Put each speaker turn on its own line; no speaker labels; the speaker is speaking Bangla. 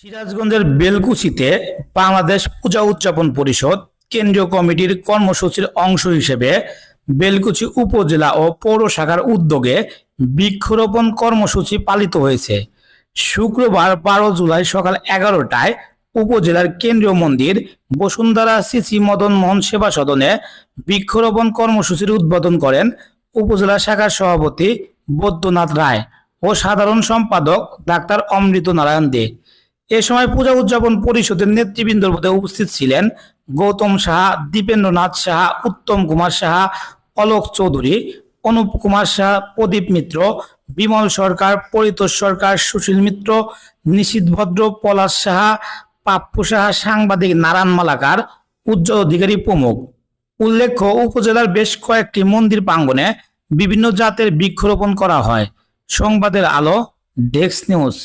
সিরাজগঞ্জের বেলকুচিতে বাংলাদেশ পূজা উদযাপন পরিষদ কেন্দ্রীয় কমিটির কর্মসূচির অংশ হিসেবে বেলকুচি উপজেলা ও পৌর শাখার উদ্যোগে বৃক্ষরোপণ কর্মসূচি পালিত হয়েছে। শুক্রবার বারো জুলাই সকাল এগারোটায় উপজেলার কেন্দ্রীয় মন্দির বসুন্ধরা সিসি মদন মোহন সেবা সদনে বৃক্ষরোপণ কর্মসূচির উদ্বোধন করেন উপজেলা শাখার সভাপতি বৈদ্যনাথ রায় ও সাধারণ সম্পাদক ডাক্তার অমৃত নারায়ণ দে। এ সময় পূজা উদযাপন পরিষদের নেতৃবৃন্দর মধ্যে উপস্থিত ছিলেন গৌতম সাহা, দীপেন্দ্রনাথ সাহা, উত্তম কুমার সাহা, অলোক চৌধুরী, অনুপ কুমার সাহা, প্রদীপ মিত্র, বিমল সরকার, পরিতোষ সরকার, সুশীল মিত্র, নিশীত ভদ্র, পলাশ সাহা, পাপ্পু সাহা, সাংবাদিক নারায়ণ মালাকার, উজ্জ্বল অধিকারী প্রমুখ। উল্লেখ্য, উপজেলার বেশ কয়েকটি মন্দির প্রাঙ্গণে বিভিন্ন জাতের বৃক্ষরোপণ করা হয়। সংবাদের আলো, ডেস্ক নিউজ।